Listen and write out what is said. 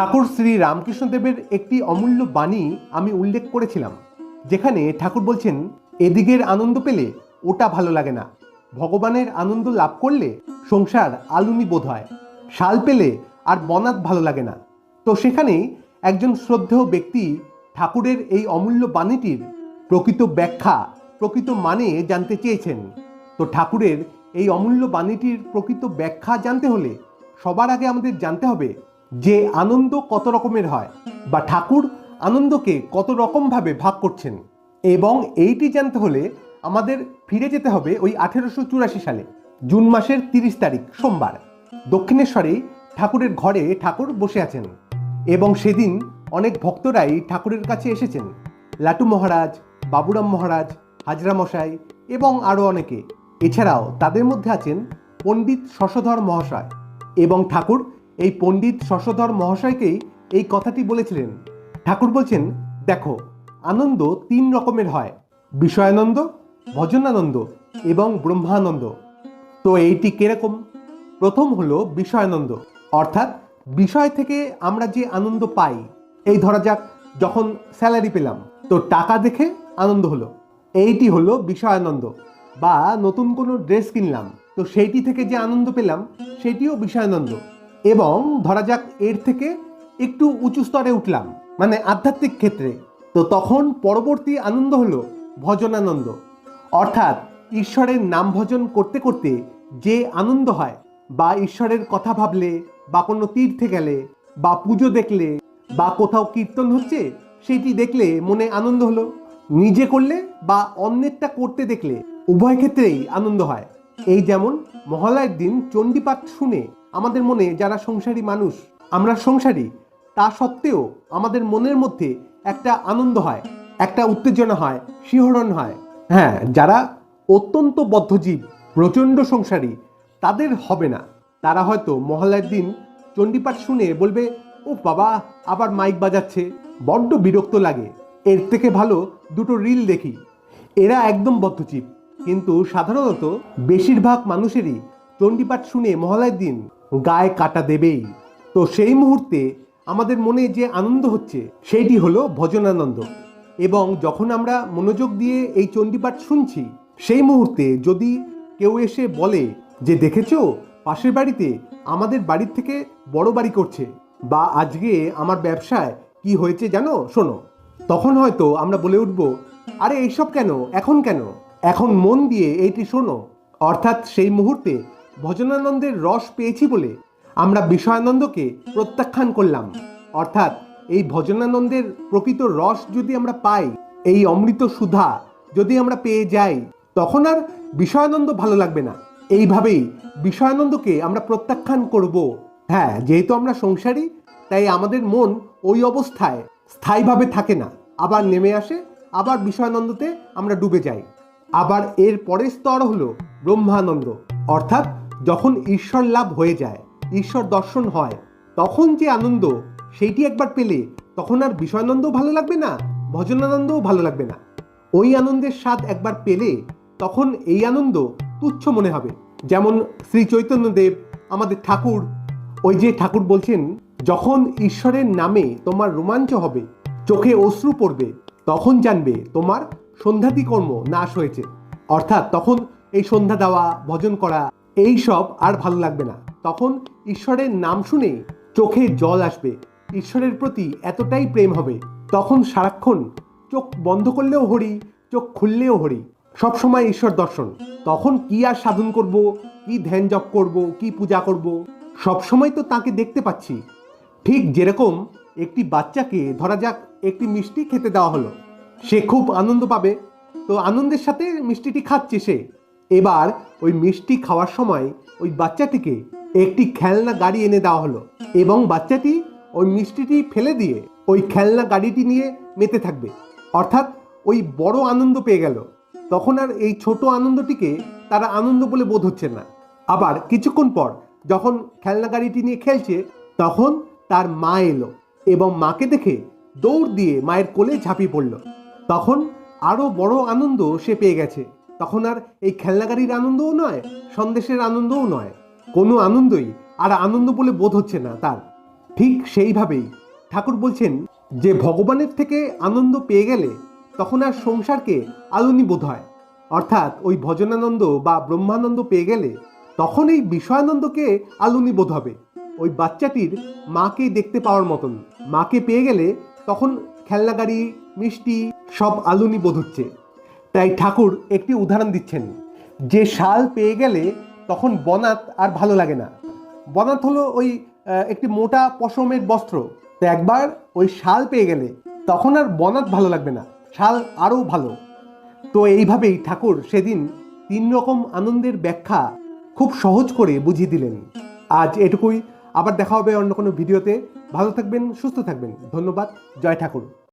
ঠাকুর শ্রী রামকৃষ্ণদেবের একটি অমূল্য বাণী আমি উল্লেখ করেছিলাম, যেখানে ঠাকুর বলছেন, এদিকের আনন্দ পেলে ওটা ভালো লাগে না। ভগবানের আনন্দ লাভ করলে সংসার আলুনি বোধ হয়। শাল পেলে আর বনাত ভালো লাগে না। তো সেখানেই একজন শ্রদ্ধেয় ব্যক্তি ঠাকুরের এই অমূল্য বাণীটির প্রকৃত ব্যাখ্যা, প্রকৃত মানে জানতে চেয়েছেন। তো ঠাকুরের এই অমূল্য বাণীটির প্রকৃত ব্যাখ্যা জানতে হলে সবার আগে আমাদের জানতে হবে যে আনন্দ কত রকমের হয় বা ঠাকুর আনন্দকে কত রকমভাবে ভাগ করছেন। এবং এইটি জানতে হলে আমাদের ফিরে যেতে হবে ওই আঠেরোশো চুরাশি সালে, জুন মাসের তিরিশ তারিখ, সোমবার। দক্ষিণেশ্বরে ঠাকুরের ঘরে ঠাকুর বসে আছেন এবং সেদিন অনেক ভক্তরাই ঠাকুরের কাছে এসেছেন। লাটু মহারাজ, বাবুরাম মহারাজ, হাজরা মশাই এবং আরও অনেকে। এছাড়াও তাদের মধ্যে আছেন পণ্ডিত শশধর মহাশয় এবং ঠাকুর এই পণ্ডিত শশধর মহাশয়কেই এই কথাটি বলেছিলেন। ঠাকুর বলছেন, দেখো, আনন্দ তিন রকমের হয়। বিষয়ানন্দ, ভজনানন্দ এবং ব্রহ্মানন্দ। তো এইটি কীরকম? প্রথম হলো বিষয়ানন্দ। অর্থাৎ বিষয় থেকে আমরা যে আনন্দ পাই, এই ধরা যাক, যখন স্যালারি পেলাম, তো টাকা দেখে আনন্দ হলো। এইটি হলো বিষয়ানন্দ। বা নতুন কোনো ড্রেস কিনলাম, তো সেইটি থেকে যে আনন্দ পেলাম, সেটিও বিষয়ানন্দ। এবং ধরা যাক এর থেকে একটু উঁচু স্তরে উঠলাম মানে আধ্যাত্মিক ক্ষেত্রে। তো তখন পরবর্তী আনন্দ হলো ভজনানন্দ। অর্থাৎ ঈশ্বরের নাম ভজন করতে করতে যে আনন্দ হয়, বা ঈশ্বরের কথা ভাবলে, বা কোনো তীর্থে গেলে, বা পুজো দেখলে, বা কোথাও কীর্তন হচ্ছে, সেটি দেখলে মনে আনন্দ হলো। নিজে করলে বা অন্যেরটা করতে দেখলে উভয় ক্ষেত্রেই আনন্দ হয়। এই যেমন মহালয়ের দিন চণ্ডীপাঠ শুনে আমাদের মনে যারা সংসারী মানুষ, আমরা সংসারী, তা সত্ত্বেও আমাদের মনের মধ্যে একটা আনন্দ হয়, একটা উত্তেজনা হয়, শিহরণ হয়। হ্যাঁ যারা অত্যন্ত বদ্ধজীব, প্রচণ্ড সংসারী, তাদের হবে না। তারা হয়তো মহালয়ের দিন চণ্ডীপাঠ শুনে বলবে ও বাবা, আবার মাইক বাজাচ্ছে, বড্ড বিরক্ত লাগে। এর থেকে ভালো দুটো রিল দেখি। এরা একদম বদ্ধজীব, কিন্তু সাধারণত বেশিরভাগ মানুষেরই চণ্ডীপাঠ শুনে মহালয়ের দিন গায়ে কাটা দেবেই। তো সেই মুহূর্তে আমাদের মনে যে আনন্দ হচ্ছে, সেইটি হলো ভজনানন্দ। এবং যখন আমরা মনোযোগ দিয়ে এই চণ্ডীপাঠ শুনছি, সেই মুহূর্তে যদি কেউ এসে বলে যে, দেখেছ, পাশের বাড়িতে আমাদের বাড়ির থেকে বড় বাড়ি করছে, বা আজকে আমার ব্যবসায় কি হয়েছে জানো, শোনো। তখন হয়তো আমরা বলে উঠব, আরে, এইসব কেন? এখন কেন? এখন মন দিয়ে এইটি শোনো। অর্থাৎ সেই মুহূর্তে ভজনানন্দের রস পেয়েছি বলে আমরা বিষয়ানন্দকে প্রত্যাখ্যান করলাম। অর্থাৎ এই ভজনানন্দের প্রকৃত রস যদি আমরা পাই, এই অমৃত সুধা যদি আমরা পেয়ে যাই, তখন আর বিষয়ানন্দ ভালো লাগবে না। এইভাবেই বিষয়ানন্দকে আমরা প্রত্যাখ্যান করব। হ্যাঁ যেহেতু আমরা সংসারী, তাই আমাদের মন ওই অবস্থায় স্থায়ীভাবে থাকে না। আবার নেমে আসে, আবার বিষয়ানন্দতে আমরা ডুবে যাই। আবার এর পরের স্তর হলো ব্রহ্মানন্দ। অর্থাৎ যখন ঈশ্বর লাভ হয়ে যায়, ঈশ্বর দর্শন হয়, তখন যে আনন্দ, সেইটি একবার পেলে তখন আর বিষয়ানন্দও ভালো লাগবে না, ভজনানন্দও ভালো লাগবে না। ওই আনন্দের স্বাদ একবার পেলে তখন এই আনন্দ তুচ্ছ মনে হবে। যেমন শ্রী চৈতন্যদেব, আমাদের ঠাকুর, ওই যে ঠাকুর বলছেন, যখন ঈশ্বরের নামে তোমার রোমাঞ্চ হবে, চোখে অশ্রু পড়বে, তখন জানবে তোমার সন্ধ্যাতি কর্ম নাশ হয়েছে। অর্থাৎ তখন এই সন্ধ্যা দেওয়া, ভজন করা এই সব আর ভালো লাগবে না। তখন ঈশ্বরের নাম শুনে চোখে জল আসবে। ঈশ্বরের প্রতি এতটাই প্রেম হবে। তখন সারাক্ষণ চোখ বন্ধ করলেও হরি, চোখ খুললেও হরি। সবসময় ঈশ্বর দর্শন। তখন কি আর সাধন করব, কি ধ্যান জপ করব, কি পূজা করব? সবসময় তো তাকে দেখতে পাচ্ছি। ঠিক যেরকম একটি বাচ্চাকে ধরা যাক, একটি মিষ্টি খেতে দেওয়া হলো। সে খুব আনন্দ পাবে। তো আনন্দের সাথে মিষ্টিটি খাচ্ছে সে। এবার ওই মিষ্টি খাওয়ার সময় ওই বাচ্চাটিকে একটি খেলনা গাড়ি এনে দেওয়া হলো এবং বাচ্চাটি ওই মিষ্টিটি ফেলে দিয়ে ওই খেলনা গাড়িটি নিয়ে মেতে থাকবে। অর্থাৎ ওই বড় আনন্দ পেয়ে গেল। তখন আর এই ছোট আনন্দটিকে তারা আনন্দ বলে বোধ হচ্ছে না। আবার কিছুক্ষণ পর যখন খেলনা গাড়িটি নিয়ে খেলছে, তখন তার মা এলো এবং মাকে দেখে দৌড় দিয়ে মায়ের কোলে ঝাঁপিয়ে পড়ল। তখন আরও বড় আনন্দ সে পেয়ে গেছে। তখন আর এই খেলনাগাড়ির আনন্দও নয়, সন্দেশের আনন্দও নয়। কোনো আনন্দই আর আনন্দ বলে বোধ হচ্ছে না তার। ঠিক সেইভাবেই ঠাকুর বলছেন, যে ভগবানের থেকে আনন্দ পেয়ে গেলে তখন আর সংসারকে আলুনি বোধ হয়। অর্থাৎ ওই ভজনানন্দ বা ব্রহ্মানন্দ পেয়ে গেলে তখন এই বিষয়ানন্দকে আলুনি বোধ হবে। ওই বাচ্চাটির মাকে দেখতে পাওয়ার মতন। মাকে পেয়ে গেলে তখন খেলনা গাড়ি মিষ্টি সব আলুনি বোধ হচ্ছে। তাই ঠাকুর একটি উদাহরণ দিচ্ছেন। যে শাল পেয়ে গেলে তখন বনাত আর ভালো লাগে না। বনাত হলো ওই একটি মোটা পশমের বস্ত্র। তো একবার ওই শাল পেয়ে গেলে তখন আর বনাত ভালো লাগবে না, শাল আরও ভালো। তো এইভাবেই ঠাকুর সেদিন তিন রকম আনন্দের ব্যাখ্যা খুব সহজ করে বুঝিয়ে দিলেন। আজ এটুকুই, আবার দেখা হবে অন্য কোনো ভিডিওতে। ভালো থাকবেন, সুস্থ থাকবেন। ধন্যবাদ, জয় ঠাকুর।